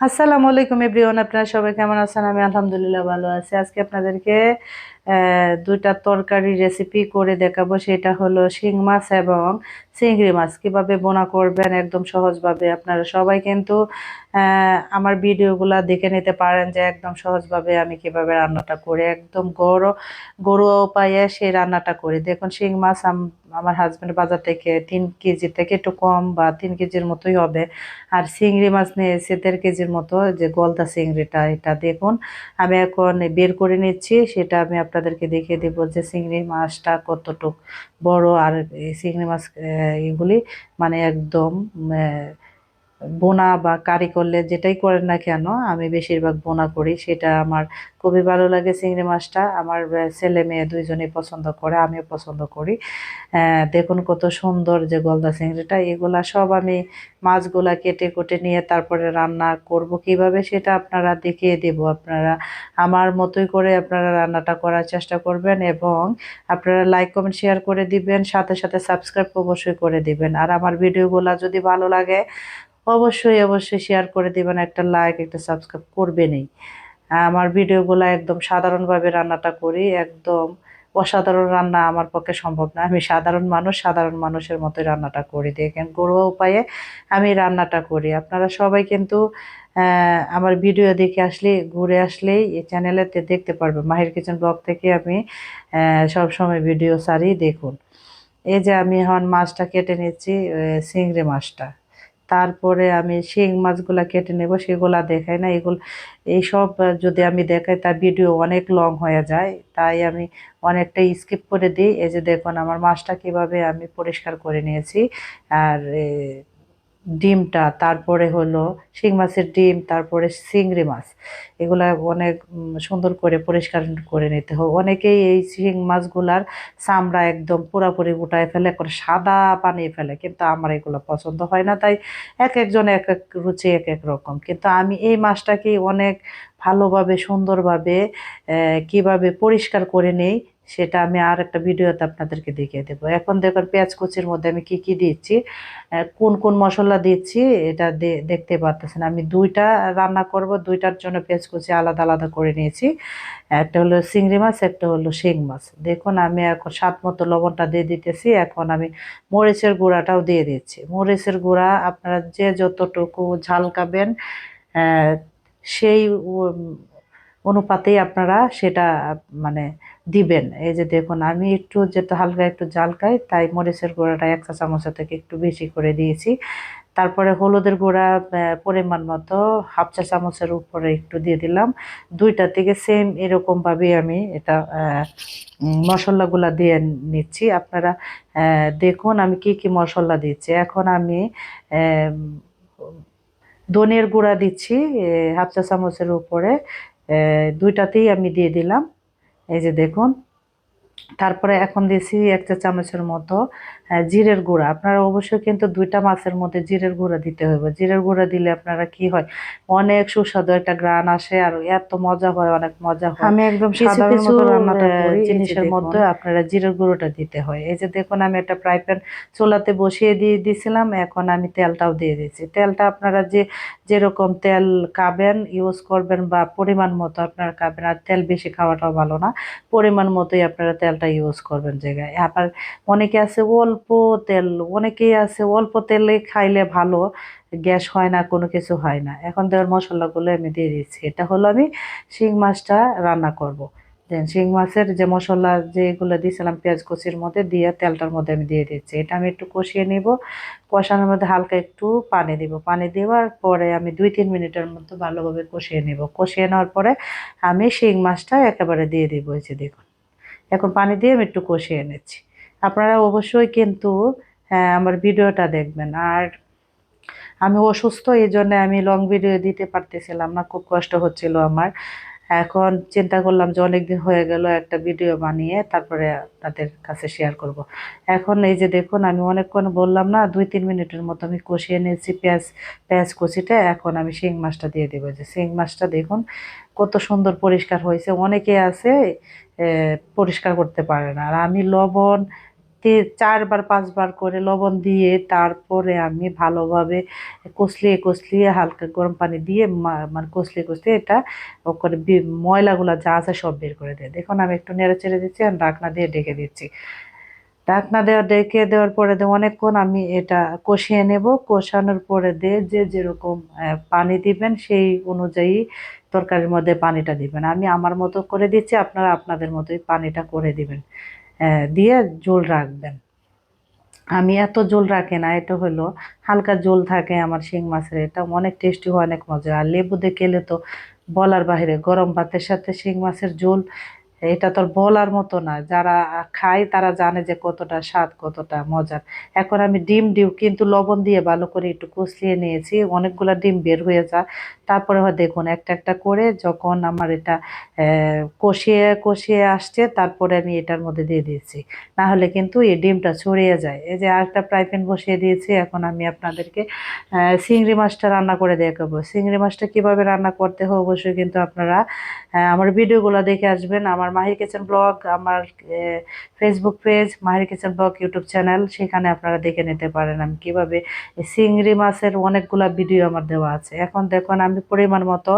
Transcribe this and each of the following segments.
আসসালামু আলাইকুম এভরিওয়ান, আপনারা সবাই কেমন আছেন? আমি আলহামদুলিল্লাহ ভালো আছি। আজকে আপনাদেরকে দুইটা তরকারি রেসিপি করে দেখাবো। সেটা হলো শিং মাছ এবং চিংড়ি মাছ। কীভাবে বোনা করবেন, একদম সহজভাবে আপনারা সবাই কিন্তু আমার ভিডিওগুলা দেখে নিতে পারেন যে একদম সহজভাবে আমি কীভাবে রান্নাটা করি। একদম গরু গরুয়া উপায়ে সেই রান্নাটা করি। দেখুন, শিং মাছ আম- আমার হাজবেন্ড বাজার থেকে তিন কেজি থেকে একটু কম বা তিন কেজির মতোই হবে। আর চিংড়ি মাছ নিয়েছি দেড় কেজির মতো যে গলদা চিংড়িটা, এটা দেখুন, আমি এখন বের করে নিচ্ছি। সেটা আমি আপনাদেরকে দেখিয়ে দেবো যে চিংড়ি মাছটা কতটুক বড় আর এই চিংড়ি মাছ এগুলি মানে একদম বোনা বা কারি করলে যেটাই করেন না কেন, আমি বেশিরভাগ বোনা করি। সেটা আমার খুবই ভালো লাগে চিংড়ি মাছটা। আমার ছেলে মেয়ে দুইজনেই পছন্দ করে, আমিও পছন্দ করি। দেখুন কত সুন্দর যে গলদা চিংড়িটা, এগুলা সব আমি মাছগুলা কেটে কুটে নিয়ে তারপরে রান্না করব কীভাবে সেটা আপনারা দেখিয়ে দেব। আপনারা আমার মতোই করে আপনারা রান্নাটা করার চেষ্টা করবেন এবং আপনারা লাইক কমেন্ট শেয়ার করে দিবেন, সাথে সাথে সাবস্ক্রাইব অবশ্যই করে দিবেন। আর আমার ভিডিওগুলো যদি ভালো লাগে অবশ্যই অবশ্যই শেয়ার করে দিবেন, একটা লাইক একটা সাবস্ক্রাইব করবেনই আমার ভিডিওগুলো একদম সাধারণভাবে রান্নাটা করি, একদম অসাধারণ রান্না আমার পক্ষে সম্ভব না। আমি সাধারণ মানুষ, সাধারণ মানুষের মতোই রান্নাটা করি। দেখেন, ঘরোয়া উপায়ে আমি রান্নাটা করি। আপনারা সবাই কিন্তু আমার ভিডিও দেখে আসলে, ঘুরে আসলেই এই চ্যানেলেতে দেখতে পারবে মাহির কিচেন ব্লগ থেকে আমি সব সময় ভিডিও সারি দেখুন। এই যে আমি এখন মাছটা কেটে নিচ্ছি চিংড়ি মাছটা। তারপরে আমি শিং মাছগুলো কেটে নেব, সেগুলা দেখাই না। এগুলো এইসব যদি আমি দেখাই, তার ভিডিও অনেক লং হয়ে যায়। তাই আমি অনেকটা স্কিপ করে দিই। এই যে দেখুন, আমার মাছটা কীভাবে আমি পরিষ্কার করে নিয়েছি। আর ডিমটা, তারপরে হলো শিং মাছের ডিম, তারপরে চিংড়ি মাছ। এগুলা অনেক সুন্দর করে পরিষ্কার করে নিতে হবে অনেকেই এই শিং মাছগুলার চামড়া একদম পুরাপুরি গোটায় ফেলে করে সাদা বানিয়ে ফেলে। কিন্তু আমার এগুলো পছন্দ হয় না, তাই এক একজন এক এক রুচি এক এক রকম। কিন্তু আমি এই মাছটাকে অনেক ভালোভাবে, সুন্দরভাবে কীভাবে পরিষ্কার করে নেই সেটা আমি আর একটা ভিডিওতে আপনাদেরকে দেখিয়ে দেবো। এখন দেখুন, পেঁয়াজ কুচির মধ্যে আমি কি কি দিচ্ছি? কোন কোন মশলা দিচ্ছি এটা দেখতে পাচ্ছেন আমি দুইটা রান্না করব, দুইটার জন্য পেঁয়াজ কুচি আলাদা আলাদা করে নিয়েছি। একটা হলো চিংড়ি মাছ, একটা হলো শিং মাছ। দেখুন, আমি এখন স্বাদ মতো লবণটা দিয়ে দিতেছি। এখন আমি মরিচের গুঁড়াটাও দিয়ে দিচ্ছি। মরিচের গুঁড়া আপনারা যে যতটুকু ঝাল খাবেন সেই অনুপাতেই আপনারা সেটা মানে দিবেন। এই যে দেখুন, আমি একটু যেটা হালকা একটু জাল খাই, তাই মরিচের গুঁড়াটা এক চা চামচের থেকে একটু বেশি করে দিয়েছি। তারপরে হলুদের গুঁড়া পরিমাণ মতো হাফ চা চামচের উপরে একটু দিয়ে দিলাম। দুইটা থেকে সেম এরকমভাবেই আমি এটা মশলাগুলা দিয়ে নিচ্ছি। আপনারা দেখুন আমি কি কি মশলা দিচ্ছি। এখন আমি ধনের গুঁড়া দিচ্ছি হাফ চা চামচের উপরে। দুইটাতেই আমি দিয়ে দিলাম। এই যে দেখুন তারপরে এখন দিয়েছি এক চা চামচের মতো জিরের গুঁড়া। আপনারা অবশ্যই কিন্তু দুইটা মাছের মধ্যে জিরের গুঁড়া দিতে হবে জিরের গুঁড়া দিলে আপনারা কি হয় অনেক সুস্বাদু একটা গ্রান আসে আর এত মজা হয় অনেক মজা হয়। আমি একদম সাধারণ জিনিসের মধ্যে আপনারা জিরের গুঁড়োটা দিতে হয়। এই যে দেখুন আমি একটা ফ্রাই প্যান চুলাতে বসিয়ে দিয়ে দিয়েছিলাম এখন আমি তেলটাও দিয়ে দিয়েছি। তেলটা আপনারা যে যেরকম তেল খাবেন ইউজ করবেন বা পরিমাণ মতো আপনারা খাবেন আর তেল বেশি খাওয়াটাও ভালো না। পরিমাণ মতোই আপনারা তেলটা ইউজ করবেন জায়গায়। আবার অনেকে আছে অল্প তেল অনেকেই আছে অল্প তেলে খাইলে ভালো, গ্যাস হয় না, কোনো কিছু হয় না। এখন দেওয়ার মশলাগুলো আমি দিয়ে দিচ্ছি। এটা হলো আমি শিং মাছটা রান্না করব। দেন শিং মাছের যে মশলা যেগুলো দিয়েছিলাম, পেঁয়াজ কচির মধ্যে দিয়ে তেলটার মধ্যে আমি দিয়ে দিচ্ছি। এটা আমি একটু কষিয়ে নিব। কষানোর মধ্যে হালকা একটু পানি দিব। পানি দেওয়ার পরে আমি দুই তিন মিনিটের মতো ভালোভাবে কষিয়ে নিব। কষিয়ে নেওয়ার পরে আমি শিং মাছটা একেবারে দিয়ে দিব। এই যে দেখুন। এখন পানি দিয়ে আমি একটু কষিয়ে নিচ্ছি। আপনারা অবশ্যই কিন্তু হ্যাঁ, আমার ভিডিওটা দেখবেন। আর আমি অসুস্থ এই জন্য আমি লং ভিডিও দিতে পারতেছিলাম না খুব কষ্ট হচ্ছিল আমার। এখন চিন্তা করলাম যে অনেকদিন হয়ে গেল একটা ভিডিও বানিয়ে তারপরে তাদের কাছে শেয়ার করব। এখন এই যে দেখুন, আমি অনেকক্ষণ বললাম না, দুই তিন মিনিটের মতো আমি কষিয়ে নিয়েছি পেঁয়াজ পেঁয়াজ কষিটা, এখন আমি শিং মাছটা দিয়ে দেবো। যে শিং মাছটা দেখুন, কত সুন্দর পরিষ্কার হয়েছে। অনেকে আছে পরিষ্কার করতে পারে না। আর আমি লবণ চারবার, পাঁচবার করে লবণ দিয়ে তারপরে আমি ভালোভাবে কষলিয়ে কষলিয়ে হালকা গরম পানি দিয়ে মানে কষলিয়ে কষলিয়ে এটা করে ময়লাগুলো যা আছে সব বের করে দেয়। দেখুন আমি একটু নেড়ে চেড়ে দিচ্ছি আর ঢাকনা দিয়ে ডেকে দিচ্ছি। ঢাকনা দেওয়া ডেকে দেওয়ার পরে অনেকক্ষণ আমি এটা কষিয়ে নেব। কষানোর পরে দিয়ে যে যেরকম পানি দিবেন সেই অনুযায়ী তরকারির মধ্যে পানিটা দিবেন। আমি আমার মতো করে দিচ্ছি, আপনারা আপনাদের মতোই পানিটা করে দিবেন। দিয়ে জোল রাখবেন। আমি এত জোল রাখি না, এটা হলো হালকা জোল থাকে আমার শিং মাছের, এটা অনেক টেস্টি হয়, অনেক মজা আর লেবু দিয়ে খেলে তো বলার বাহিরে গরম ভাতের সাথে শিং মাছের ঝোল এটা তো বলার মতো না। যারা খায় তারা জানে যে কতটা স্বাদ, কতটা মজার। এখন আমি ডিম দিও কিন্তু লবণ দিয়ে ভালো করে একটু কষলিয়ে নিয়েছি। অনেকগুলো ডিম বের হয়ে যায় তারপরে দেখুন, একটা একটা করে যখন আমার এটা কষিয়ে কষিয়ে আসছে, তারপরে আমি এটার মধ্যে দিয়ে দিয়েছি। না হলে কিন্তু এই ডিমটা ছড়িয়ে যায়। এই যে আরেকটা ফ্রাই প্যান বসিয়ে দিয়েছি, এখন আমি আপনাদেরকে চিংড়ি মাছটা রান্না করে দেখাবো। চিংড়ি মাছটা কীভাবে রান্না করতে হয় অবশ্যই কিন্তু আপনারা আমার ভিডিওগুলো দেখে আসবেন। আমার মাহির কিচেন ব্লগ, আমার Facebook page Mahir kitchen blog YouTube channel সেখানে আপনারা দেখে নিতে পারেন আমি কীভাবে চিংড়ি মাছের অনেকগুলা ভিডিও আমার দেওয়া আছে। এখন দেখুন আমি পরিমাণ মতো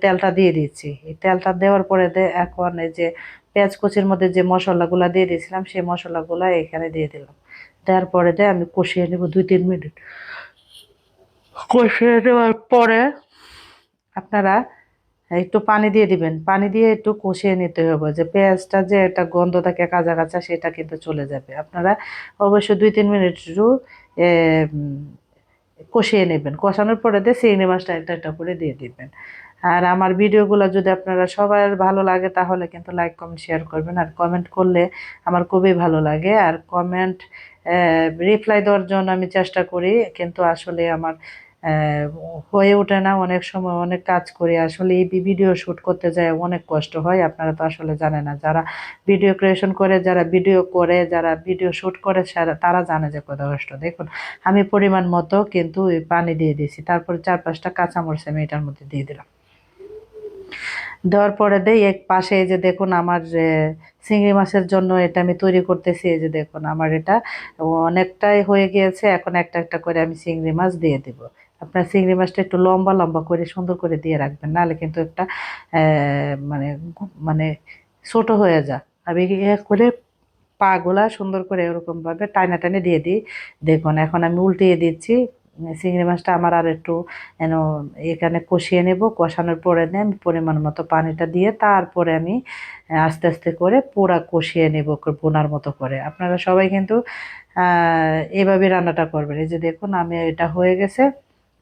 তেলটা দিয়ে দিচ্ছি। এই তেলটা দেওয়ার পরে দে- এখন এই যে পেঁয়াজ কুচির মধ্যে যে মশলাগুলো দিয়ে দিয়েছিলাম, সেই মশলাগুলো এখানে দিয়ে দিলাম। দেওয়ার পরে দিয়ে আমি কষিয়ে নেব দুই, তিন মিনিট। কষিয়ে নেওয়ার পরে আপনারা একটু পানি দিয়ে দিবেন। পানি দিয়ে একটু কষিয়ে নিতে হবে যে পেঁয়াজটা যে একটা গন্ধ থাকে কাঁচা কাঁচা সেটা কিন্তু চলে যাবে। আপনারা অবশ্যই দুই তিন মিনিট একটু কষিয়ে নেবেন। কষানোর পরে দিয়ে চিংড়ি মাছটা একটা একটা করে দিয়ে দিবেন। আর আমার ভিডিওগুলো যদি আপনারা সবার ভালো লাগে তাহলে কিন্তু লাইক, কমেন্ট, শেয়ার করবেন। আর কমেন্ট করলে আমার খুবই ভালো লাগে। আর কমেন্ট রিপ্লাই দেওয়ার জন্য আমি চেষ্টা করি। কিন্তু আসলে আমার হয়ে ওঠে না, অনেক সময় অনেক কাজ করি। আসলে এই ভিডিও শ্যুট করতে যায় অনেক কষ্ট হয়, আপনারা তো আসলে জানেন না। যারা ভিডিও ক্রিয়েশন করে, যারা ভিডিও করে, যারা ভিডিও শ্যুট করে তারা জানে যে কত কষ্ট। দেখুন, আমি পরিমাণ মতো কিন্তু পানি দিয়ে দিয়েছি, তারপর চার পাঁচটা কাঁচামরিচ আমি এটার মধ্যে দিয়ে দিলাম। দেওয়ার পরে দেই এক পাশে যে দেখুন আমার চিংড়ি মাছের জন্য এটা আমি তৈরি করতেছি, এই যে দেখুন আমার এটা। অনেকটাই হয়ে গিয়েছে, এখন একটা একটা করে আমি চিংড়ি মাছ দিয়ে দিব। আপনার চিংড়ি মাছটা একটু লম্বা লম্বা করে সুন্দর করে দিয়ে রাখবেন। নাহলে কিন্তু একটা মানে মানে ছোট হয়ে যা আমি করে পাগুলা সুন্দর করে এরকমভাবে টাইনা টানে দিয়ে দিই। দেখুন, এখন আমি উল্টিয়ে দিচ্ছি। চিংড়ি মাছটা আমার আর একটু এখানে কষিয়ে নেব। কষানোর পরে দিয়ে আমি পরিমাণ মতো পানিটা দিয়ে তারপরে আমি আস্তে আস্তে করে পোড়া কষিয়ে নেব বোনার মতো করে। আপনারা সবাই কিন্তু এভাবে রান্নাটা করবেন। এই যে দেখুন, আমি এটা হয়ে গেছে।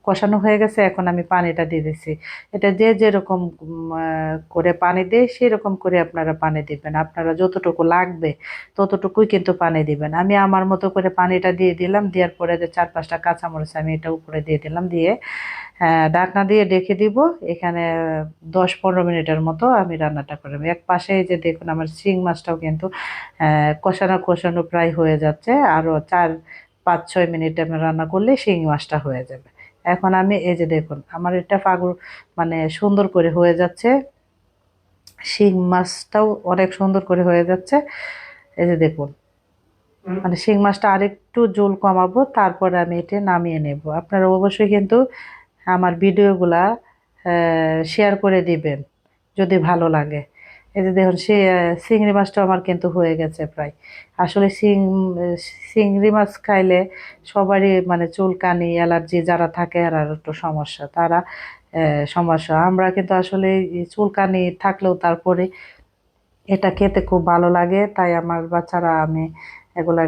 কষানো হয়ে গেছে এখন আমি পানিটা দিয়ে দিচ্ছি এটা যে যেরকম করে পানি দেয় সেরকম করে আপনারা পানি দিবেন। আপনারা যতটুকু লাগবে ততটুকুই কিন্তু পানি দিবেন। আমি আমার মতো করে পানিটা দিয়ে দিলাম দেওয়ার পরে যে চার পাঁচটা কাঁচামরিচ আমি এটা উপরে দিয়ে দিলাম দিয়ে আহ, ঢাকনা দিয়ে ডেকে দিব। এখানে দশ পনেরো মিনিটের মতো আমি রান্নাটা করব এক পাশে যে দেখুন আমার শিং মাছটাও কিন্তু কষানো কষানো প্রায় হয়ে যাচ্ছে। আরও চার পাঁচ ছয় মিনিট আমি রান্না করলে শিং মাছটা হয়ে যাবে। এখন আমি এই যে দেখুন আমার এটা ফাগুর মানে সুন্দর করে হয়ে যাচ্ছে। শিং মাছটাও অনেক সুন্দর করে হয়ে যাচ্ছে। এই যে দেখুন মানে শিং মাছটা আরেকটু জোল কমাবো তারপরে আমি এটা নামিয়ে নেব। আপনারা অবশ্যই কিন্তু আমার ভিডিওগুলা শেয়ার করে দিবেন যদি ভালো লাগে। এই যে দেখুন, সে চিংড়ি মাছটা আমার কিন্তু হয়ে গেছে প্রায়। আসলে শিং চিংড়ি মাছ খাইলে সবারই মানে চুলকানি, অ্যালার্জি যারা থাকে আর একটু সমস্যা, তারা সমস্যা। আমরা কিন্তু আসলে চুলকানি থাকলেও তারপরে এটা খেতে খুব ভালো লাগে, তাই আমার বাচ্চারা আমি এগুলা